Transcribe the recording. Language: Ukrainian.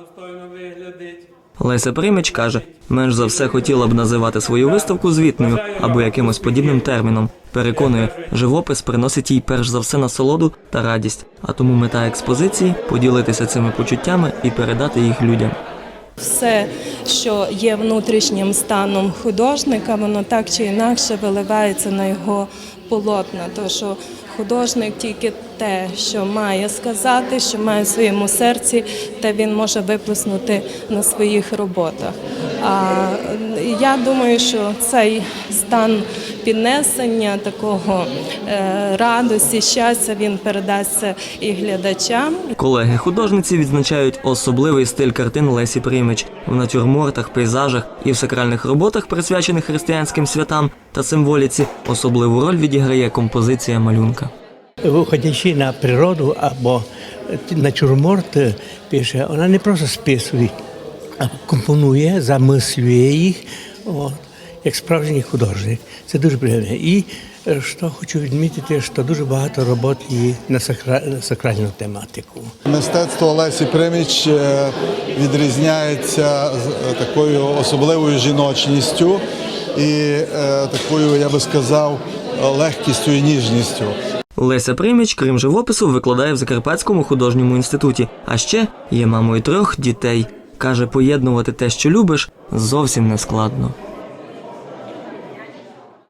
достойно виглядить. Леся Приміч каже, менш за все хотіла б називати свою виставку звітною або якимось подібним терміном. Переконує, живопис приносить їй перш за все насолоду та радість, а тому мета експозиції поділитися цими почуттями і передати їх людям. Все, що є внутрішнім станом художника, воно так чи інакше виливається на його полотна. То що художник тільки те, що має сказати, що має в своєму серці, те він може виплеснути на своїх роботах. А я думаю, що цей стан піднесення такого е, радості, щастя він передасться і глядачам, Колеги художниці відзначають особливий стиль картин Лесі Приміч в натюрмортах, пейзажах і в сакральних роботах, присвячених християнським святам та символіці. Особливу роль відіграє композиція малюнка. Виходячи на природу або натюрморт е, пише, вона не просто списує, а компонує, замислює їх, от, як справжній художник. Це дуже приємно. І е, що хочу відмітити, що дуже багато робот є на, сакра... сакральну тематику. Мистецтво Олесі Приміч е, відрізняється з- е, такою особливою жіночністю і такою, я би сказав, легкістю і ніжністю. Леся Приміч, крім живопису, викладає в Закарпатському художньому інституті, а ще є мамою трьох дітей. Каже, поєднувати те, що любиш, зовсім не складно.